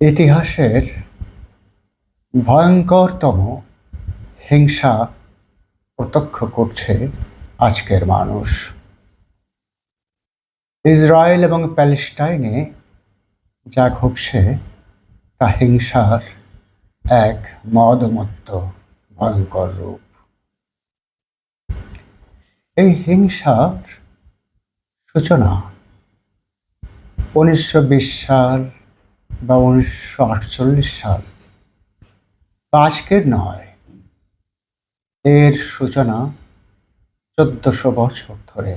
ইতিহাসের ভয়ঙ্করতম হিংসা প্রত্যক্ষ করছে আজকের মানুষ। ইসরায়েল এবং প্যালেস্টাইনে যা ঘটছে তা হিংসার এক মদমত্ত ভয়ঙ্কর রূপ। এই হিংসার সূচনা উনিশশো বিশ সাল বা উনিশশো আটচল্লিশ সাল আজকের নয়, এর সূচনা চোদ্দশো বছর ধরে।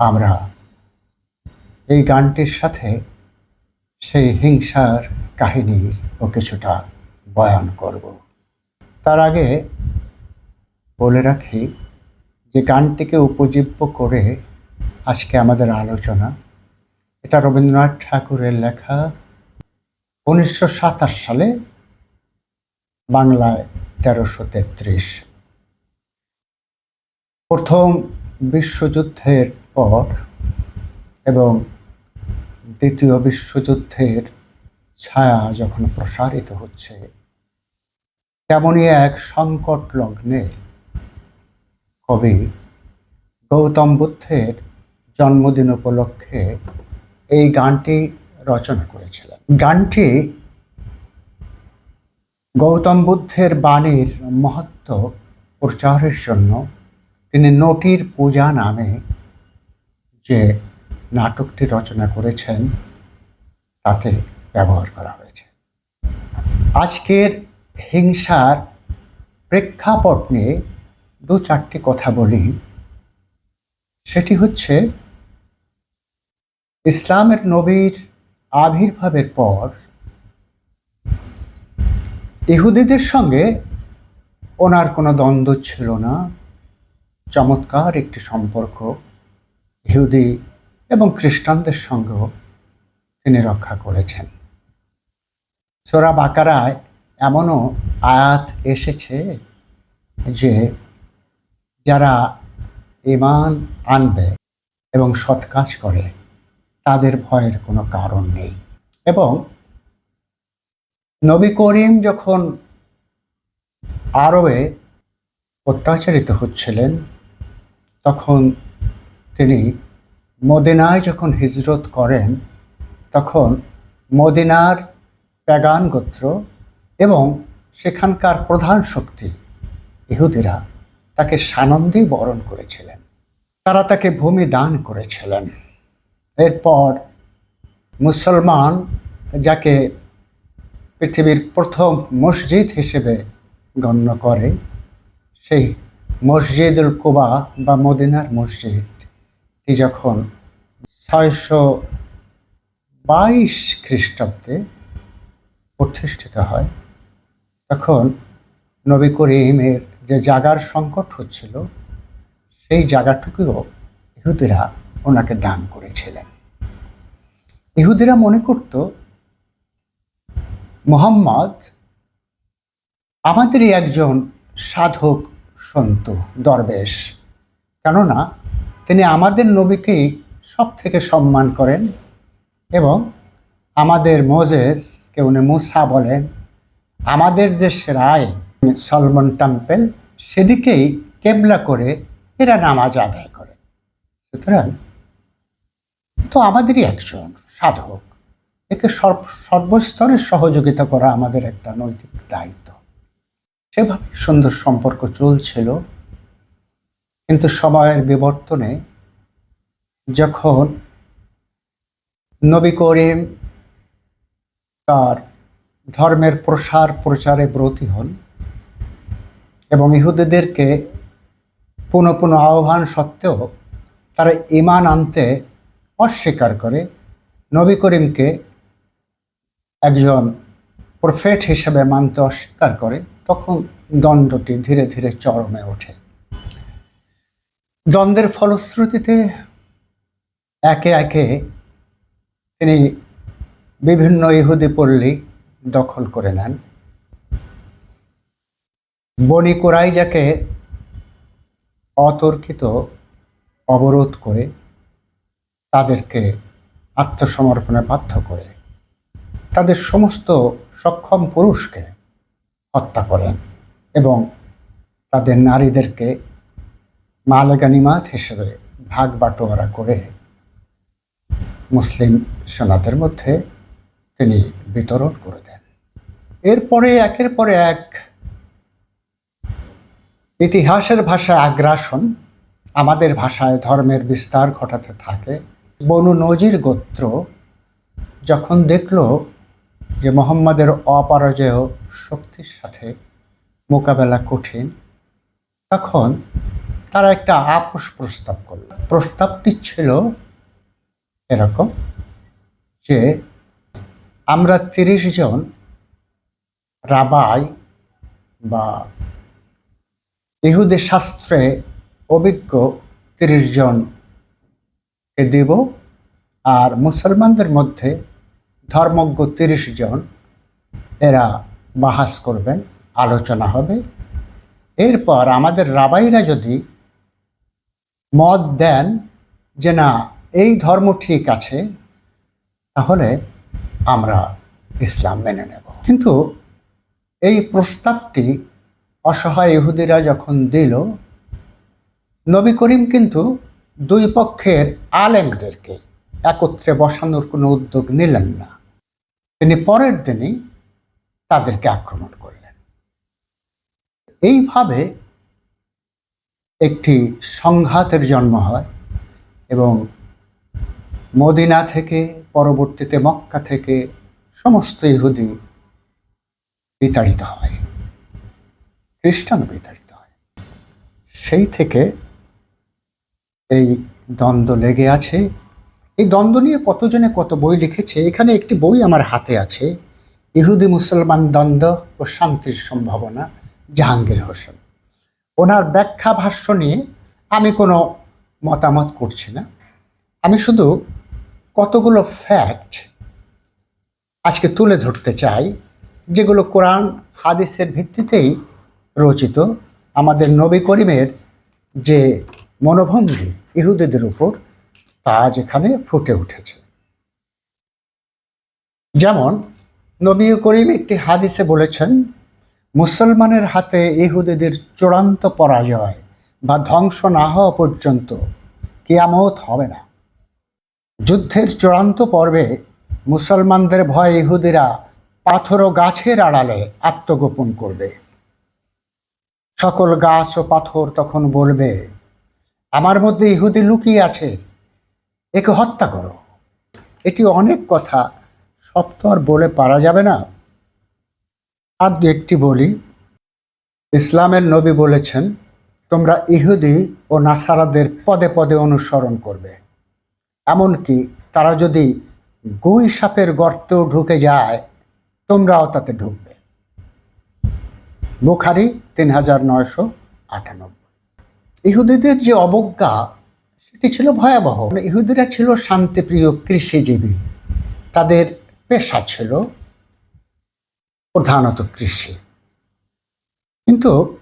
আমরা এই গানটির সাথে সেই হিংসার কাহিনীর ও কিছুটা বয়ান করব। তার আগে বলে রাখি যে গানটিকে উপজীব্য করে আজকে আমাদের আলোচনা। এটা রবীন্দ্রনাথ ঠাকুরের লেখা উনিশশো সাতাশ সালে বাংলায় তেরোশো তেত্রিশ। প্রথম বিশ্বযুদ্ধের পর এবং দ্বিতীয় বিশ্বযুদ্ধের ছায়া যখন প্রসারিত হচ্ছে, তেমনই এক সংকট লগ্নে কবি গৌতম বুদ্ধের জন্মদিন উপলক্ষে এই গানটি রচনা করেছিলেন। গানটি গৌতম বুদ্ধের বাণীর মহত্ব প্রচারের জন্য তিনি নটির পূজা নামে যে নাটকটি রচনা করেছেন, তাতে ব্যবহার করা হয়েছে। আজকের হিংসার প্রেক্ষাপট নিয়ে দু চারটি কথা বলি। সেটি হচ্ছে, ইসলামের নবীর আবির্ভাবের পর ইহুদিদের সঙ্গে ওনার কোনো দ্বন্দ্ব ছিল না। চমৎকার একটি সম্পর্ক। ইহুদি এবং খ্রিস্টানদের সঙ্গেও তিনি রক্ষা করেছেন। সোরা বাকারায় এমনও আয়াত এসেছে যে যারা ইমান আনবে এবং সৎ কাজ করে, তাদের ভয়ের কোনো কারণ নেই। এবং নবী করিম যখন আরবে অত্যাচারিত হচ্ছিলেন, তখন তিনি মদিনায় যখন হিজরত করেন, তখন মদিনার প্যাগান গোত্র এবং সেখানকার প্রধান শক্তি ইহুদিরা তাকে সানন্দে বরণ করেছিলেন। তারা তাকে ভূমি দান করেছিলেন। এরপর মুসলমান যাকে পৃথিবীর প্রথম মসজিদ হিসেবে গণ্য করে, সেই মসজিদুল কুবা বা মদিনার মসজিদটি যখন ছয়শো বাইশ খ্রিস্টাব্দে প্রতিষ্ঠিত হয়, তখন নবী করিমের যে জাগার সংকট হচ্ছিল, সেই জায়গাটুকুও ইহুদিরা ওনাকে দান করেছিলেন। ইহুদিরা মনে করত, মোহাম্মদ আমাদেরই একজন সাধক সন্ত, দরবেশ। কেননা তিনি আমাদের নবীকেই সব থেকে সম্মান করেন এবং আমাদের মোজেসকে উনি মুসা বলেন, আমাদের যে সেরায় সলমন টেম্পেল, সেদিকেই কেবলা করে এরা নামাজ আদায় করে। সুতরাং তো আমাদেরই একজন সাধক। একে সর্ব, সর্বস্তরে সহযোগিতা করা আমাদের একটা নৈতিক দায়িত্ব। সেভাবে সুন্দর সম্পর্ক চলছিল। কিন্তু সময়ের বিবর্তনে যখন নবী করিম তার ধর্মের প্রসার প্রচারে ব্রতী হন এবং ইহুদিদেরকে পুনঃ পুনঃ আহ্বান সত্ত্বেও তারা ইমান আনতে অস্বীকার করে, নবী করিমকে একজন প্রফেট হিসেবে মানতে অস্বীকার করে, তখন দ্বন্দ্বটি ধীরে ধীরে চরমে ওঠে। দ্বন্দ্বের ফলশ্রুতিতে একে একে তিনি বিভিন্ন ইহুদি পল্লী দখল করে নেন। বনি কোরাইজাকে অতর্কিত, অবরোধ করে তাদেরকে আত্মসমর্পণে বাধ্য করে তাদের সমস্ত সক্ষম পুরুষকে হত্যা করেন এবং তাদের নারীদেরকে মালেগানিমাত হিসেবে ভাগ বাটোয়ারা করে মুসলিম সেনাদের মধ্যে তিনি বিতরণ করে দেন। এরপরে একের পরে এক ইতিহাসের ভাষায় আগ্রাসন, আমাদের ভাষায় ধর্মের বিস্তার ঘটাতে থাকে। বনু নজির গোত্র যখন দেখল যে মোহাম্মদের অপরাজয় শক্তির সাথে মোকাবেলা কঠিন, তখন তারা একটা আপোষ প্রস্তাব করল। প্রস্তাবটি ছিল এরকম যে আমরা তিরিশ জন রাবাই বা ইহুদি শাস্ত্রে অভিজ্ঞ তিরিশ জনকে দিব আর মুসলমানদের মধ্যে ধর্মজ্ঞ তিরিশ জন এরা বাহাস করবেন, আলোচনা হবে। এরপর আমাদের রাবাইরা যদি মত দেন যে, না, এই ধর্ম ঠিক আছে, তাহলে আমরা ইসলাম মেনে নেব। কিন্তু এই প্রস্তাবটি অসহায় ইহুদিরা যখন দিল, নবী করিম কিন্তু দুই পক্ষের আলেমদেরকে একত্রে বসানোর কোনো উদ্যোগ নিলেন না। তিনি পরের দিনই তাদেরকে আক্রমণ করলেন। এইভাবে একটি সংঘাতের জন্ম হয় এবং মদিনা থেকে, পরবর্তীতে মক্কা থেকে সমস্ত ইহুদি বিতাড়িত হয় খ্রিস্টান বিতাড়িত হয়। সেই থেকে এই দ্বন্দ্ব লেগে আছে। এই দ্বন্দ্ব নিয়ে কতজনে কত বই লিখেছে, এখানে একটি বই আমার হাতে আছে, ইহুদি মুসলমান দ্বন্দ্ব ও শান্তির সম্ভাবনা, জাহাঙ্গীর হোসেন। ওনার ব্যাখ্যা ভাষ্য নিয়ে আমি কোনো মতামত করছি না। আমি শুধু কতগুলো ফ্যাক্ট আজকে তুলে ধরতে চাই, যেগুলো কোরআন, হাদিসের ভিত্তিতেই রচিত আমাদের নবী করিমের যে মনোভঙ্গি ইহুদিদের উপর তা যেখানে ফুটে উঠেছে। যেমন নবী করিম একটি হাদিসে বলেছেন মুসলমানের হাতে ইহুদিদের চূড়ান্ত পরাজয় বা ধ্বংস না হওয়া পর্যন্ত কিয়ামত হবে না। যুদ্ধের চূড়ান্ত পর্বে মুসলমানদের ভয়ে ইহুদিরা পাথর ও গাছের আড়ালে আত্মগোপন করবে। সকল গাছ ও পাথর তখন বলবে, আমার মধ্যে ইহুদি লুকিয়ে আছে, একে হত্যা করো। এটি অনেক কথা সব তো আর বলে পারা যাবে না। আর দু একটি বলি, ইসলামের নবী বলেছেন, তোমরা ইহুদি ও নাসারাদের পদে পদে অনুসরণ করবে। এমনকি তারা যদি গুই সাপের গর্তেও ঢুকে যায়, তোমরাও তাতে ঢুকবে। বুখারি তিন হাজার নয়শো আটানব্বই। ইহুদিদের যে অবজ্ঞা, সেটি ছিল ভয়াবহ। ইহুদিরা ছিল শান্তিপ্রিয় কৃষিজীবী। তাদের পেশা ছিল প্রধানত কৃষি। কিন্তু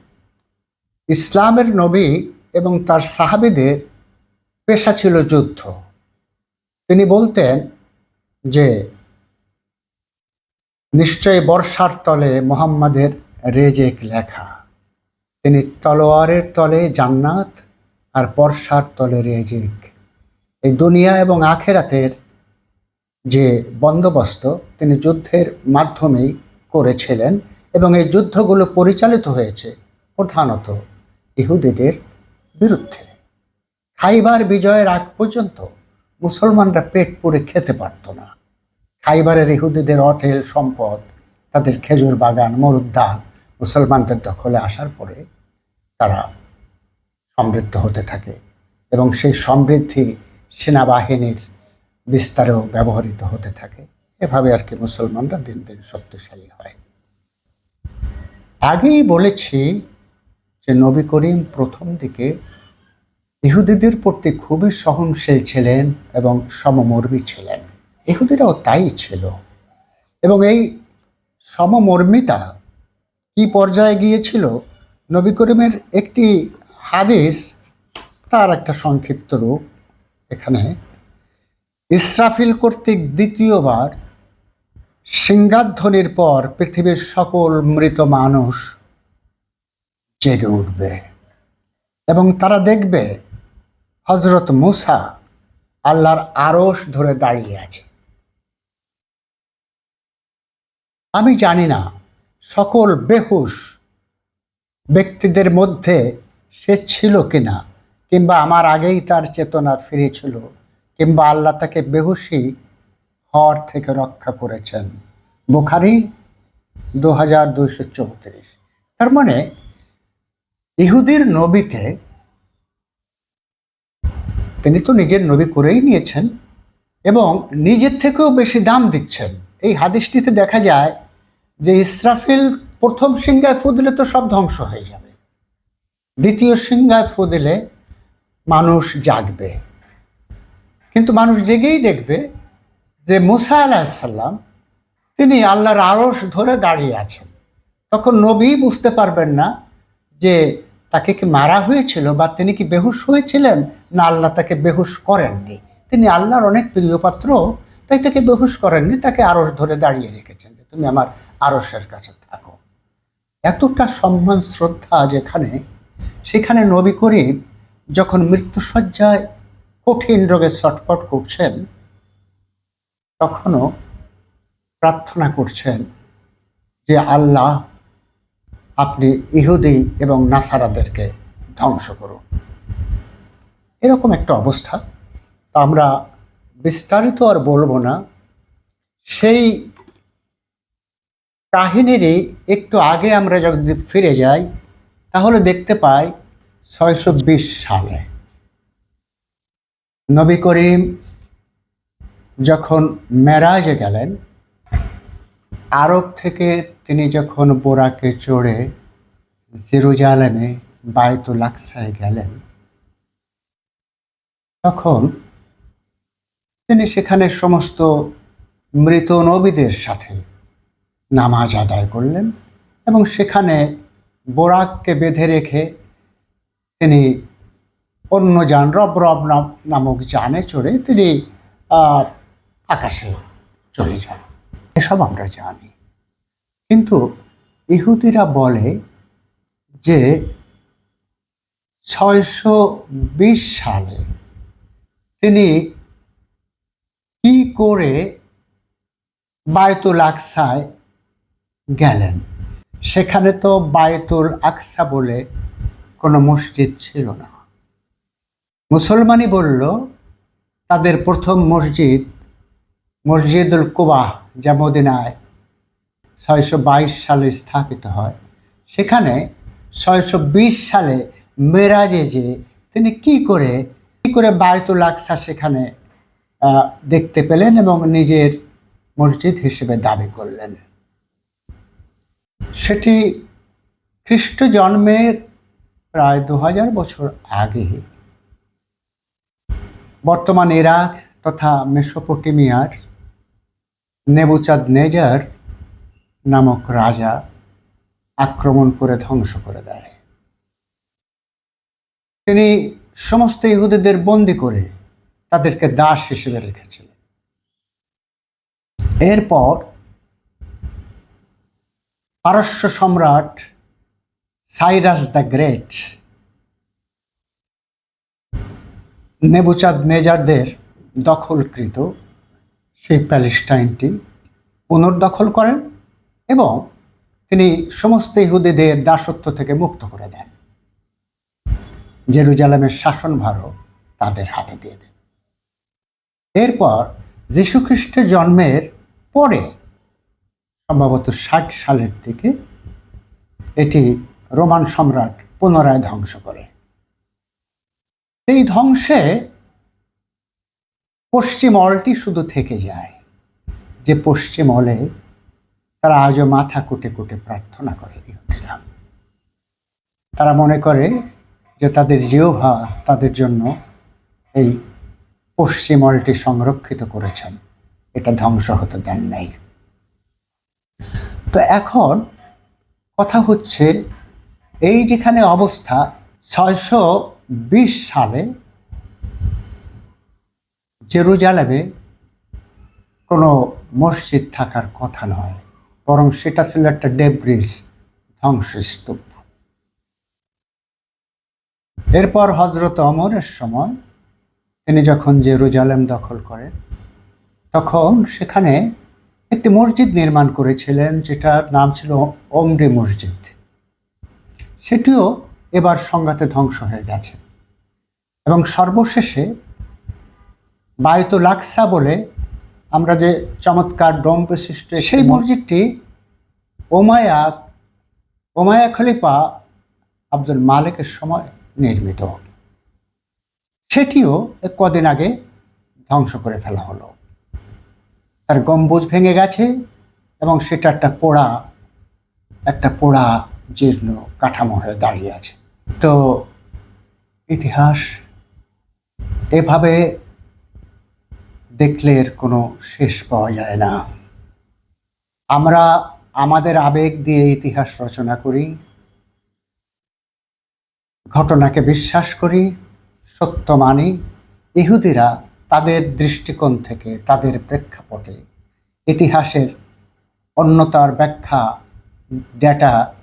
ইসলামের নবী এবং তার সাহাবিদের পেশা ছিল যুদ্ধ। তিনি বলতেন যে নিশ্চয় বর্ষার তলে মোহাম্মদের রেজেক লেখা। তিনি তলোয়ারের তলে জান্নাত আর বর্ষার তলে রেজেক। এই দুনিয়া এবং আখেরাতের যে বন্দোবস্ত তিনি যুদ্ধের মাধ্যমেই করেছিলেন এবং এই যুদ্ধগুলো পরিচালিত হয়েছে প্রধানত ইহুদিদের বিরুদ্ধে। খাইবার বিজয়ের আগ পর্যন্ত মুসলমানরা পেট পুড়ে খেতে পারত না। খাইবারের ইহুদিদের অটেল সম্পদ, তাদের খেজুর বাগান, মরুদ্যান মুসলমানদের দখলে আসার পরে তারা সমৃদ্ধ হতে থাকে এবং সেই সমৃদ্ধি সেনাবাহিনীর বিস্তারেও ব্যবহৃত হতে থাকে। এভাবে আর কি মুসলমানরা দিন দিন শক্তিশালী হয়। আগেই বলেছি যে নবী করিম প্রথম দিকে ইহুদিদের প্রতি খুবই সহনশীল ছিলেন এবং সমমর্মী ছিলেন। ইহুদিরাও তাই ছিল। এবং এই সমমর্মিতা কি পর্যায়ে গিয়েছিল? নবী করিমের একটি হাদিস, তার একটা সংক্ষিপ্ত রূপ এখানে। ইসরাফিল কর্তৃক দ্বিতীয়বার সিংহাধ্বনির পর পৃথিবীর সকল মৃত মানুষ জেগে উঠবে এবং তারা দেখবে হজরত মুসা আল্লাহর আরশ ধরে দাঁড়িয়ে আছে। আমি জানি না, সকল বেহুশ ব্যক্তিদের মধ্যে সে ছিল কিনা, কিংবা আমার আগেই তার চেতনা ফিরেছিল, কিংবা আল্লাহ তাকে বেহুশি হওয়ার থেকে রক্ষা করেছেন। বুখারি দু হাজার দুইশো চৌত্রিশ। তার মানে ইহুদির নবীকে তিনি তো নিজের নবী করেই নিয়েছেন এবং নিজের থেকেও বেশি দাম দিচ্ছেন। এই হাদিসটিতে দেখা যায় যে ইসরাফিল প্রথম সিংহায় ফু দিলে তো সব ধ্বংস হয়ে যাবে। দ্বিতীয় সিংহায় ফু দিলে মানুষ জাগবে। কিন্তু মানুষ জেগেই দেখবে যে মুসা আলাহিসাল্লাম তিনি আল্লাহর আড়স ধরে দাঁড়িয়ে আছেন। তখন নবী বুঝতে পারবেন না যে তাকে কি মারা হয়েছিল বা তিনি কি বেহুশ হয়েছিলেন না আল্লাহ তাকে বেহুশ করেননি। তিনি আল্লাহর অনেক প্রিয় পাত্র তাই তাকে বেহুশ করেননি, তাকে আড়স ধরে দাঁড়িয়ে রেখেছেন যে তুমি আমার আড়সের কাছে থাকো। এতটা সম্মান, শ্রদ্ধা যেখানে, সেখানে নবী করিম যখন মৃত্যুসজ্জায় কঠিন রোগে ছটপট করছেন তখনও প্রার্থনা করছেন যে আল্লাহ আপনি ইহুদি এবং নাসারাদেরকে ধ্বংস করুন। এরকম একটা অবস্থা। আমরা বিস্তারিত আর বলব না। সেই কাহিনীরই একটু আগে আমরা যদি ফিরে যাই, তাহলে দেখতে পাই ছয়শো বিশ সালে নবী করিম যখন মেরাজে গেলেন, আরব থেকে তিনি যখন বোরাকে চড়ে জেরুজালেমে বায়তুল গেলেন, তখন তিনি সেখানে সমস্ত মৃত নবীদের সাথে নামাজ আদায় করলেন এবং সেখানে বোরাককে বেঁধে রেখে তিনি অন্য যান, রব রব নাম- নামক যানে চড়ে তিনি আকাশে চলে যান এসব আমরা জানি। কিন্তু ইহুদিরা বলে যে ছয়শো বিশ সালে তিনি কি করে বায়তুল আকসায় গেলেন? সেখানে তো বায়তুল আকসা বলে কোনো মসজিদ ছিল না। মুসলমানই বলল, তাদের প্রথম মসজিদ মসজিদুল কুবাহ যা মদিনায় ছয়শো বাইশ সালে স্থাপিত হয়। সেখানে ছয়শো বিশ সালে মেরাজে যে তিনি কি করে কি করে বায়তুল আকসা সেখানে দেখতে পেলেন এবং নিজের মসজিদ হিসেবে দাবি করলেন। সেটি খ্রিস্ট জন্মের প্রায় দু হাজার বছর আগে। বর্তমান ইরাক তথা মেসোপটেমিয়ার নেবুচাঁদ নেজার নামক রাজা আক্রমণ করে ধ্বংস করে দেয়। তিনি সমস্ত ইহুদিদের বন্দি করে তাদেরকে দাস হিসেবে রেখেছিলেন। এরপর পারস্য সম্রাট সাইরাস দ্য গ্রেট নেবুচাঁদ নেজারদের দখলকৃত সেই প্যালেস্টাইনটি পুনর্দখল করেন এবং তিনি সমস্ত ইহুদিদের দাসত্ব থেকে মুক্ত করে দেন। জেরুজালেমের শাসনভারও তাদের হাতে দিয়ে দেন। এরপর যীশুখ্রিস্টের জন্মের পরে সম্ভবত ষাট সালের দিকে এটি রোমান সম্রাট পুনরায় ধ্বংস করে। এই ধ্বংসে পশ্চিম অলটি শুধু থেকে যায়। যে পশ্চিম অলে তারা আজও মাথা কুটে কুটে প্রার্থনা করে ইহুদিরা। তারা মনে করে যে তাদের জিওভা তাদের জন্য এই পশ্চিম অলটি সংরক্ষিত করেছেন। এটা ধ্বংস হতে দেন নাই। তো এখন কথা হচ্ছে এই যেখানে অবস্থা, ছয়শো বিশ সালে জেরুজালেমে কোনো মসজিদ থাকার কথা নয়, বরং সেটা ছিল একটা ডেব্রিস ধ্বংসস্তূপ। এরপর হজরত অমরের সময় তিনি যখন জেরুজালেম দখল করেন, তখন সেখানে একটি মসজিদ নির্মাণ করেছিলেন, যেটার নাম ছিল ওমরি মসজিদ। সেটিও এবার সংঘাতে ধ্বংস হয়ে গেছে। এবং সর্বশেষে বায়তুল আকসা বলে আমরা যে চমৎকার ডোম বিশিষ্ট সেই মসজিদটি ওমায়া ওমায়া খলিফা আব্দুল মালিকের সময় নির্মিত। সেটিও কদিন আগে ধ্বংস করে ফেলা হলো। তার গম্বুজ ভেঙে গেছে এবং সেটা একটা পোড়া একটা পোড়া জীর্ণ কাঠামো হয়ে দাঁড়িয়ে আছে। তো ইতিহাস এভাবে দেখলে এর কোনো শেষ পাওয়া যায় না। আমরা আমাদের আবেগ দিয়ে ইতিহাস রচনা করি, ঘটনাকে বিশ্বাস করি, সত্য মানি, ইহুদিরা তাদের দৃষ্টিকোণ থেকে, তাদের প্রেক্ষাপটে ইতিহাসের অন্যতার ব্যাখ্যা, ডেটা,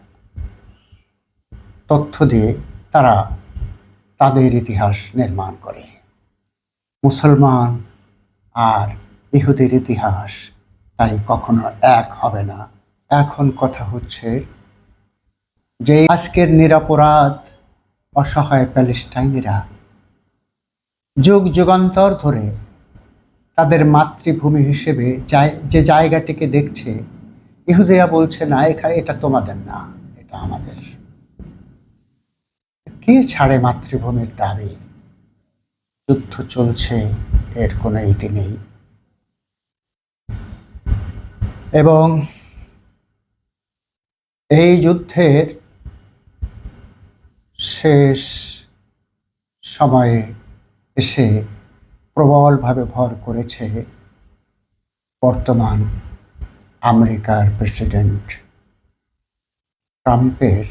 তথ্য দিয়ে তারা তাদের ইতিহাস নির্মাণ করে। মুসলমান আর ইহুদের ইতিহাস, তাই কখনো এক হবে না। এখন কথা হচ্ছে যে আজকের নিরাপরাধ অসহায় প্যালেস্টাইনিরা যুগ যুগান্তর ধরে তাদের মাতৃভূমি হিসেবে যে জায়গাটিকে দেখছে, ইহুদিরা বলছে, না এখানে এটা তোমাদের না, এটা আমাদের। কে ছাড়ে মাতৃভূমির দাবি? যুদ্ধ চলছে, এর কোনো ইতি নেই। এবং এই যুদ্ধের শেষ সময়ে এসে প্রবলভাবে ভর করেছে বর্তমান আমেরিকার প্রেসিডেন্ট ট্রাম্পের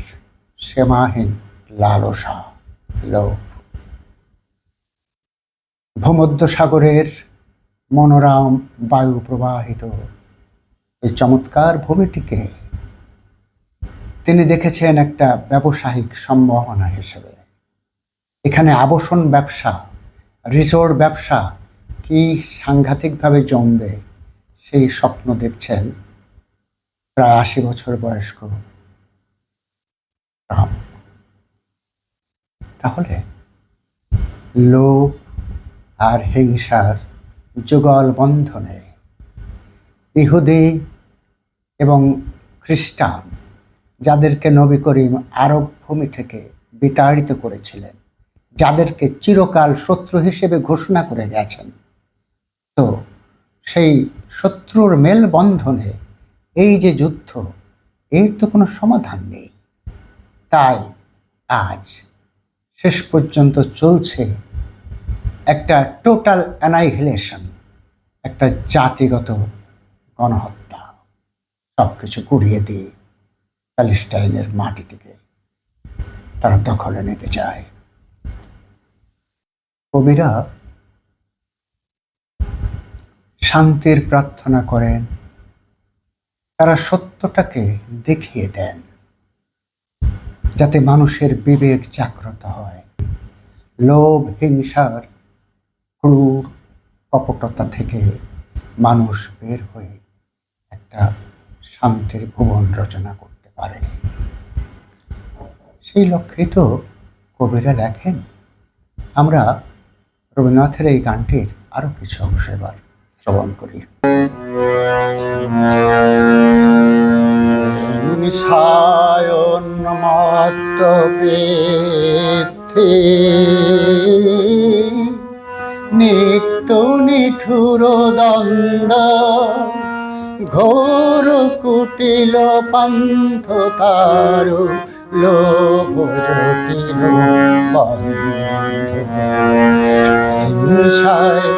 সীমাহীন লালসা। লোভ ভূমধ্য সাগরের মনোরম বায়ু প্রবাহিত। এই চমৎকার ভূমিটিকে তিনি দেখেছেন একটা ব্যবসায়িক সম্ভাবনা হিসেবে। এখানে আবাসন ব্যবসা, রিসোর্ট ব্যবসা কি সাংঘাতিকভাবে জমবে সেই স্বপ্ন দেখছেন প্রায় আশি বছর বয়স্ক তাহলে লোভ আর হিংসার যুগল বন্ধনে। ইহুদি এবং খ্রিস্টান, যাদেরকে নবী করিম আরব ভূমি থেকে বিতাড়িত করেছিলেন, যাদেরকে চিরকাল শত্রু হিসেবে ঘোষণা করে গেছেন। তো সেই শত্রুর মেলবন্ধনে এই যে যুদ্ধ, এর তো কোনো সমাধান নেই। তাই আজ শেষ পর্যন্ত চলছে একটা টোটাল অ্যানাইহিলেশন একটা জাতিগত গণহত্যা সব কিছু কুড়িয়ে দিয়ে প্যালেস্টাইনের মাটিটিকে তারা দখলে নিতে চায়। কবিরা শান্তির প্রার্থনা করেন, তারা সত্যটাকে দেখিয়ে দেন, যাতে মানুষের বিবেক জাগ্রত হয়। লোভ, হিংসার ক্রূর কপটতা থেকে মানুষ বের হয়ে একটা শান্তির ভুবন রচনা করতে পারে। সেই লক্ষ্যে তো কবিরা লেখেন, আমরা রবীন্দ্রনাথের এই গানটির আরও কিছু অংশ এবার শ্রবণ করি। সায়ন্মত্ত পৃথ্বী। নিত্য নিঠুর দ্বন্দ্ব ঘোর কুটিল পন্থ তারু লোভ জটিল হিংসায়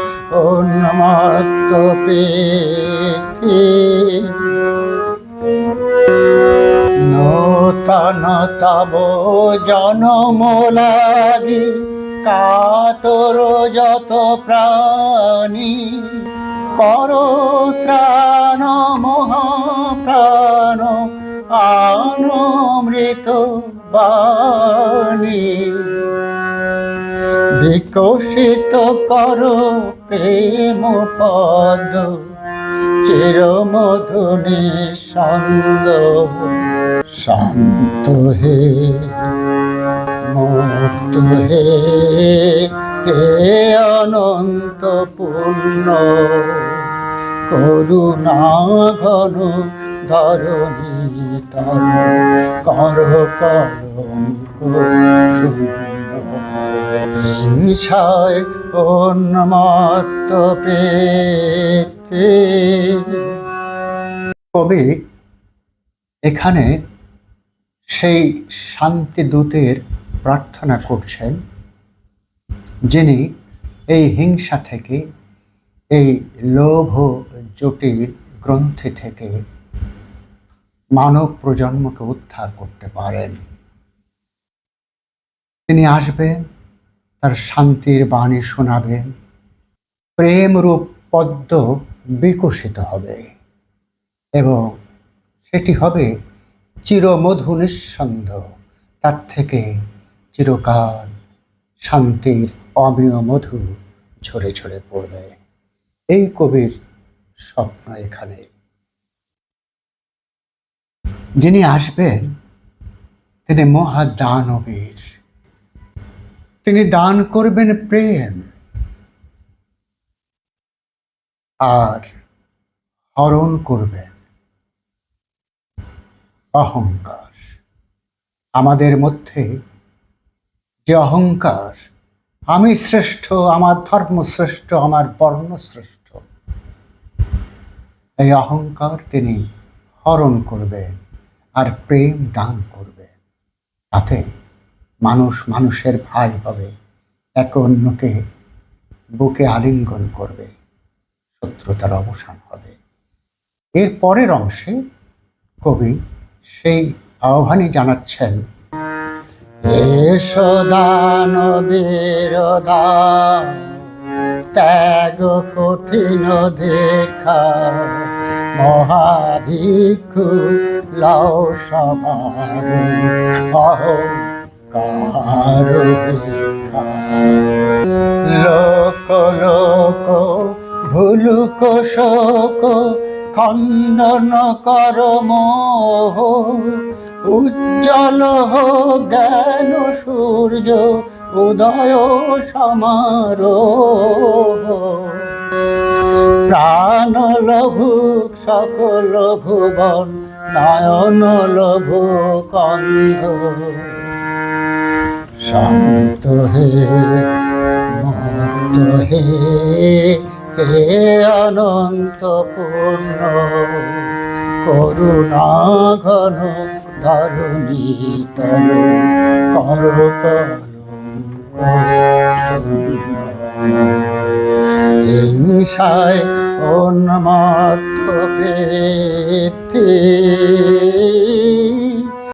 উন্মত্ত পেতে নূতন তব জনম লাগি কাতর যত প্রাণী কর ত্রাণ মহাপ্রাণ, আনমৃত বাণী। বিকশিত কর প্রেম পদ চির মধু নিঃসন্দ শান্ত হে মুক্ত হে হে অনন্ত পূর্ণ। করুণা ঘন ধরণী তর, কর হিংসায় উন্মত্ত পেতে। কবি এখানে সেই শান্তি দূতের প্রার্থনা করছেন যিনি এই হিংসা থেকে, এই লোভ জটিল গ্রন্থি থেকে মানব প্রজন্মকে উদ্ধার করতে পারেন। তিনি আসবেন, তার শান্তির বাণী শোনাবেন প্রেমরূপ পদ্ম বিকশিত হবে এবং সেটি হবে চিরমধু নিঃসন্দ তার থেকে চিরকাল শান্তির অমীয় মধু ঝরে ঝরে পড়বে। এই কবির স্বপ্ন এখানে। যিনি আসবেন, তিনি মহাদানবীর। তিনি দান করবেন প্রেম। আর হরণ করবেন। অহংকার। আমাদের মধ্যে যে অহংকার, আমি শ্রেষ্ঠ, আমার ধর্ম শ্রেষ্ঠ, আমার বর্ণ শ্রেষ্ঠ। এই অহংকার তিনি হরণ করবেন আর প্রেম দান করবেন। তাতে মানুষ মানুষের ভাই হবে, একে অন্যকে বুকে আলিঙ্গন করবে, শত্রুতার অবসান হবে। এর পরের অংশে কবি সেই আহ্বানই জানাচ্ছেন এসো দানবীর দান, ত্যাগ কঠিন দেখা মহাভিক্ষু লও সবার অহংকার ভিক্ষা। লোক লোক ভুলুক শোক খণ্ডন কর মোহ, উজ্জ্বল জ্ঞান সূর্য, উদয় সমারোহ। প্রাণ লভুক সকল ভুবন নয়ন লভুক অন্ধ শান্ত হে মুক্ত হে হে অনন্ত পূর্ণ করুণা ঘন ধরণী তর কর হিংসায় উন্মত্ত পেতে